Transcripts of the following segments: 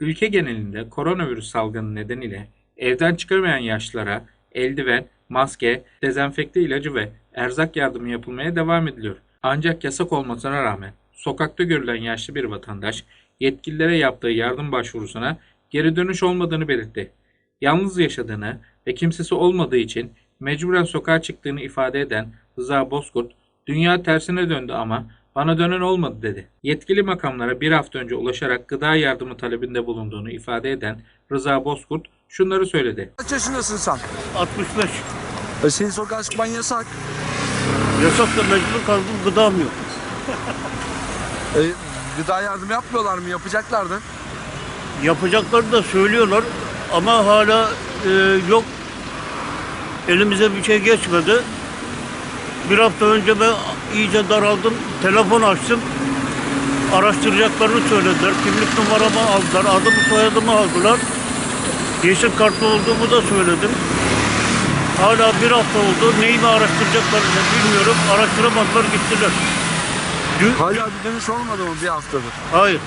Ülke genelinde koronavirüs salgını nedeniyle evden çıkamayan yaşlılara eldiven, maske, dezenfekte ilacı ve erzak yardımı yapılmaya devam ediliyor. Ancak yasak olmasına rağmen sokakta görülen yaşlı bir vatandaş yetkililere yaptığı yardım başvurusuna geri dönüş olmadığını belirtti. Yalnız yaşadığını ve kimsesi olmadığı için mecburen sokağa çıktığını ifade eden Rıza Bozkurt, dünya tersine döndü ama bana dönen olmadı dedi. Yetkili makamlara bir hafta önce ulaşarak gıda yardımı talebinde bulunduğunu ifade eden Rıza Bozkurt şunları söyledi. Kaç yaşındasın sen? 65. E senin sokağa çıkman yasak. Yasak da mecbur kaldım gıdam yok. E, gıda yardımı yapmıyorlar mı? Yapacaklardı. Yapacakları da söylüyorlar ama hala e, yok. Elimize bir şey geçmedi. Bir hafta önce ben iyice daraldım. Telefon açtım. Araştıracaklarını söylediler. Kimlik numaramı aldılar. Adımı soyadımı aldılar. Yeşil kartlı olduğumu da söyledim. Hala bir hafta oldu. Neyimi araştıracaklarını bilmiyorum. Araştıramadılar gittiler. Dün, Hala bir dönüş olmadı mı bir haftadır? Hayır.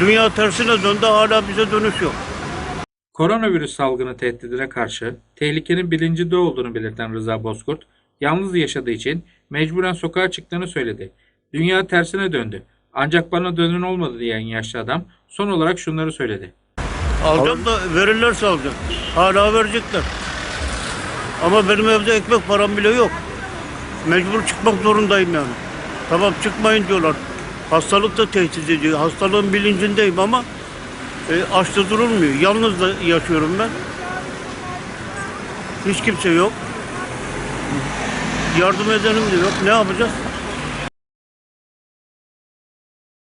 Dünya tersine döndü hala bize dönüş yok. Koronavirüs salgını tehdidine karşı tehlikenin bilincinde olduğunu belirten Rıza Bozkurt, yalnız yaşadığı için mecburen sokağa çıktığını söyledi. Dünya tersine döndü. Ancak bana dönen olmadı diyen yaşlı adam son olarak şunları söyledi. Alacağım da verirlerse alacağım. Hala verecekler. Ama benim evde ekmek param bile yok. Mecbur çıkmak zorundayım yani. Tamam çıkmayın diyorlar. Hastalık da tehdit ediyor. Hastalığın bilincindeyim ama e, açta durulmuyor. Yalnız da yaşıyorum ben. Hiç kimse yok. Yardım edenim de yok. Ne yapacağız?